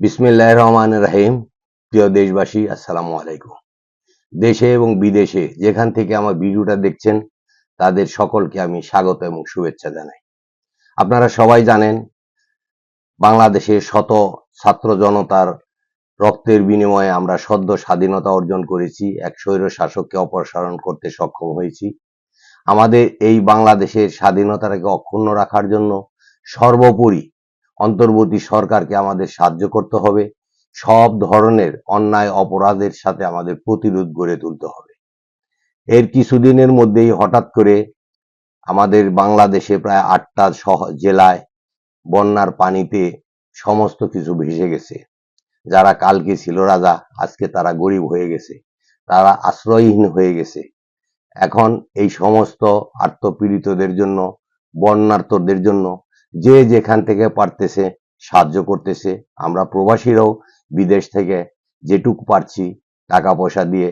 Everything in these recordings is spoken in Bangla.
বিসমিল্লাহ রহমান রাহিম। প্রিয় দেশবাসী, আসসালামু আলাইকুম। দেশে এবং বিদেশে যেখান থেকে আমার ভিডিওটা দেখছেন, তাদের সকলকে আমি স্বাগত এবং শুভেচ্ছা জানাই। আপনারা সবাই জানেন, বাংলাদেশে শত ছাত্র জনতার রক্তের বিনিময়ে আমরা সদ্য স্বাধীনতা অর্জন করেছি, এক স্বৈর শাসককে অপসারণ করতে সক্ষম হয়েছি। আমাদের এই বাংলাদেশের স্বাধীনতাটাকে অক্ষুণ্ণ রাখার জন্য সর্বোপরি অন্তর্বর্তী সরকারকে আমাদের সাহায্য করতে হবে। সব ধরনের অন্যায় অপরাধের সাথে আমাদের প্রতিরোধ গড়ে তুলতে হবে। এর কিছুদিনের মধ্যেই হঠাৎ করে আমাদের বাংলাদেশে প্রায় আটটা শহ জেলায় বন্যার পানিতে সমস্ত কিছু ভেসে গেছে। যারা কালকে ছিল রাজা, আজকে তারা গরিব হয়ে গেছে। তারা আশ্রয়হীন হয়ে গেছে। এখন এই সমস্ত আত্মপীড়িতদের জন্য বন্যার্তদের জন্য যে যেখান থেকে পারতেছে সাহায্য করতেছে। আমরা প্রবাসীরাও বিদেশ থেকে যেটুকু পারছি টাকা পয়সা দিয়ে,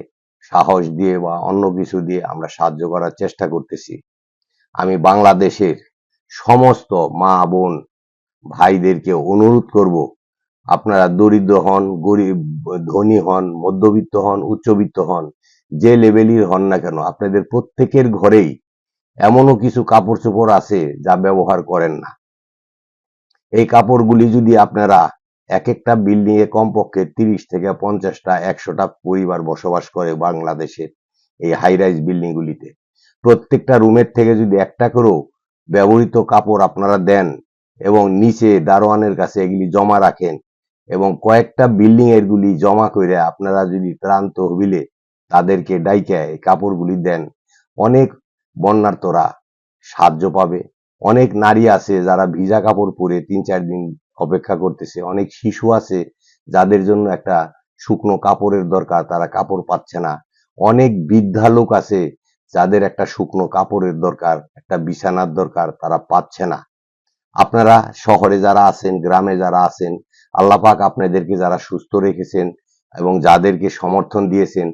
সাহস দিয়ে বা অন্য কিছু দিয়ে আমরা সাহায্য করার চেষ্টা করতেছি। আমি বাংলাদেশের সমস্ত মা, বোন, ভাইদেরকে অনুরোধ করব, আপনারা দরিদ্র হন, গরিব, ধনী হন, মধ্যবিত্ত হন, উচ্চবিত্ত হন, যে লেভেলের হন না কেন, আপনাদের প্রত্যেকের ঘরেই এমনও কিছু কাপড় চোপড় আছে যা ব্যবহার করেন না। এই কাপড়গুলি যদি আপনারা এক একটা বিল্ডিং এ কমপক্ষে তিরিশ থেকে পঞ্চাশটা, একশোটা পরিবার বসবাস করে বাংলাদেশের এই হাই রাইজ বিল্ডিং গুলিতে প্রত্যেকটা রুমের থেকে যদি একটা করেও ব্যবহৃত কাপড় আপনারা দেন এবং নিচে দারোয়ানের কাছে এগুলি জমা রাখেন এবং কয়েকটা বিল্ডিং এর গুলি জমা করে আপনারা যদি ত্রাণ তহবিলে তাদেরকে ডাইকে এই কাপড়গুলি দেন, অনেক বন্যার্তরা সাহায্য পাবে। অনেক নারী আছে যারা ভিজা কাপড় পরে তিন চার দিন অপেক্ষা করতেছে। অনেক শিশু আছে যাদের জন্য একটা শুকনো কাপড়ের দরকার, তারা কাপড় পাচ্ছে না। অনেক বৃদ্ধা লোক আছে যাদের একটা শুকনো কাপড়ের দরকার, একটা বিছানার দরকার, তারা পাচ্ছে না। আপনারা শহরে যারা আছেন, গ্রামে যারা আছেন আল্লাপাক আপনাদেরকে যারা সুস্থ রেখেছেন এবং যাদেরকে সমর্থন দিয়েছেন,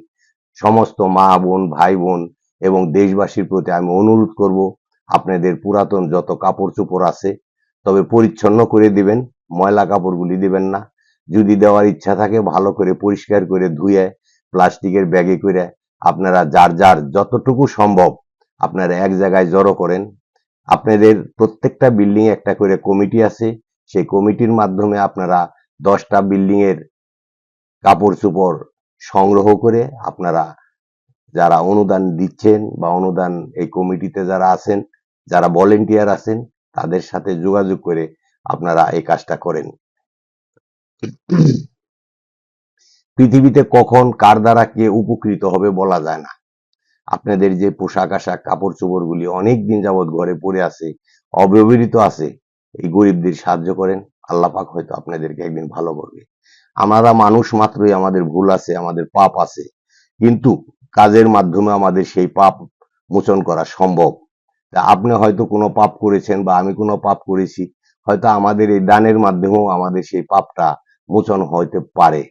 সমস্ত মা বোন, ভাই বোন এবং দেশবাসীর প্রতি আমি অনুরোধ করব আপনাদের পুরাতন যত কাপড় চোপড় আছে, তবে পরিচ্ছন্ন করে দিবেন, ময়লা কাপড়গুলি দিবেন না। যদি দেওয়ার ইচ্ছা থাকে, ভালো করে পরিষ্কার করে ধুয়ে, প্লাস্টিকের ব্যাগে করে আপনারা যার যার যতটুকু সম্ভব আপনারা এক জায়গায় জড়ো করেন। আপনাদের প্রত্যেকটা বিল্ডিং একটা করে কমিটি আছে। সেই কমিটির মাধ্যমে আপনারা দশটা বিল্ডিং এর কাপড় চোপড় সংগ্রহ করে আপনারা যারা অনুদান দিচ্ছেন বা অনুদান এই কমিটিতে যারা আছেন, যারা ভলেন্টিয়ার আছেন, তাদের সাথে যোগাযোগ করে আপনারা এই কাজটা করেন। পৃথিবীতে কখন কার দ্বারা কে উপকৃত হবে বলা যায় না। আপনাদের যে পোশাক আশাক, কাপড় চোপড় গুলি অনেক দিন যাবৎ ঘরে পড়ে আছে, অব্যবহৃত আছে, এই গরিবদের সাহায্য করেন, আল্লাহ পাক হয়তো আপনাদেরকে একদিন ভালো করবে। আমরা মানুষ মাত্রই আমাদের ভুল আছে, আমাদের পাপ আছে, কিন্তু কাজের মাধ্যমে আমাদের সেই পাপ মোচন করা সম্ভব। আপনি হয়তো কোনো পাপ করেছেন বা আমি কোনো পাপ করেছি, হয়তো আমাদের এই দানের মাধ্যমেও আমাদের সেই পাপটা মোচন হইতে পারে।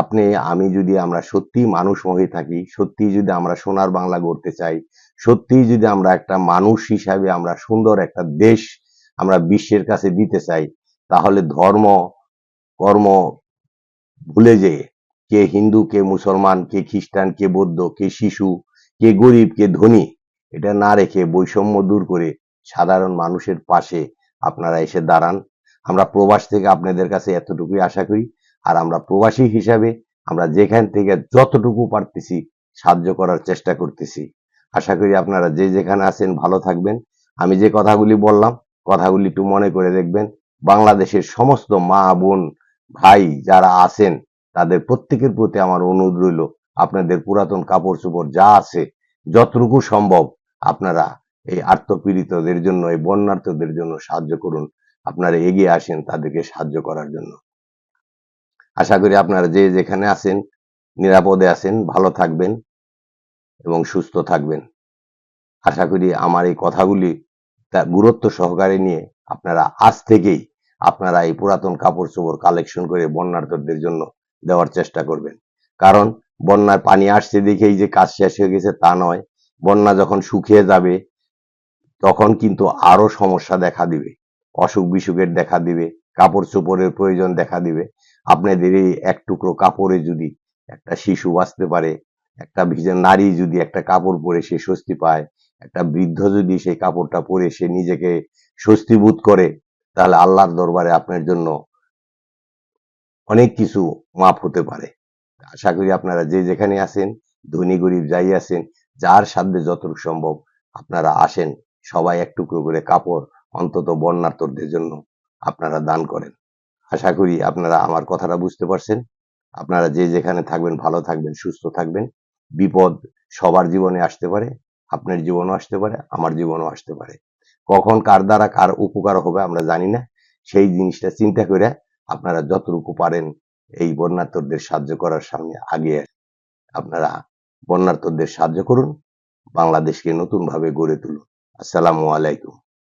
আপনি, আমি যদি আমরা সত্যি মানুষ হয়ে থাকি সত্যি যদি আমরা সোনার বাংলা গড়তে চাই সত্যি যদি আমরা একটা মানুষ হিসাবে আমরা সুন্দর একটা দেশ আমরা বিশ্বের কাছে দিতে চাই, তাহলে ধর্ম, কর্ম ভুলে যেয়ে কে হিন্দু, কে মুসলমান, কে খ্রিস্টান, কে বৌদ্ধ, কে শিশু, কে গরিব, কে ধনী, এটা না রেখে বৈষম্য দূর করে সাধারণ মানুষের পাশে আপনারা এসে দাঁড়ান। আমরা প্রবাস থেকে আপনাদের কাছে এতটুকুই আশা করি। আর আমরা প্রবাসী হিসাবে আমরা যেখান থেকে যতটুকু পারতেছি সাহায্য করার চেষ্টা করতেছি। আশা করি আপনারা যে যেখানে আছেন ভালো থাকবেন। আমি যে কথাগুলি বললাম, কথাগুলি একটু মনে করে দেখবেন। বাংলাদেশের সমস্ত মা, বোন, ভাই যারা আছেন তাদের প্রত্যেকের প্রতি আমার অনুরোধ রইল, আপনাদের পুরাতন কাপড় চোপড় যা আছে, যতটুকু সম্ভব আপনারা এই আত্মপীড়িতদের জন্য, এই বন্যার্থদের জন্য সাহায্য করুন। আপনারা এগিয়ে আসেন তাদেরকে সাহায্য করার জন্য। আশা করি আপনারা যে যেখানে আছেন, নিরাপদে আছেন, ভালো থাকবেন এবং সুস্থ থাকবেন। আশা করি আমার এই কথাগুলি তার গুরুত্ব সহকারে নিয়ে আপনারা আজ থেকেই আপনারা এই পুরাতন কাপড় চোপড় কালেকশন করে বন্যার্থদের জন্য দেওয়ার চেষ্টা করবেন। কারণ বন্যার পানি আসছে দেখেই যে কাজ শেষ হয়ে গেছে তা নয়। বন্যা যখন শুকিয়ে যাবে, তখন কিন্তু আরও সমস্যা দেখা দিবে। অসুখ বিসুখের দেখা দিবে, কাপড় চোপড়ের প্রয়োজন দেখা দিবে। আপনাদের এই এক টুকরো কাপড়ে যদি একটা শিশু বাঁচতে পারে, একটা ভিজে নারী যদি একটা কাপড় পরে সে স্বস্তি পায়, একটা বৃদ্ধ যদি সেই কাপড়টা পরে সে নিজেকে স্বস্তি বোধ করে, তাহলে আল্লাহর দরবারে আপনার জন্য অনেক কিছু মাপ হতে পারে। আশা করি আপনারা যে যেখানে আছেন, ধনী, গরিব যাই আছেন, যার সাধ্যে যতটুকু সম্ভব আপনারা আসেন, সবাই এক টুকরো করে কাপড়, অন্তত বন্যার্থদের জন্য আপনারা দান করেন। আশা করি আপনারা আমার কথাটা বুঝতে পারছেন। আপনারা যে যেখানে থাকবেন, ভালো থাকবেন, সুস্থ থাকবেন। বিপদ সবার জীবনে আসতে পারে, আপনার জীবনও আসতে পারে, আমার জীবনও আসতে পারে। কখন কার দ্বারা কার উপকার হবে আমরা জানি না। সেই জিনিসটা চিন্তা করে আপনারা যতটুকু পারেন এই বন্যার্থদের সাহায্য করার সামনে আগে আপনারা বন্যার্থদের সাহায্য করুন, বাংলাদেশকে নতুনভাবে গড়ে তুলুন। আসসালামু আলাইকুম।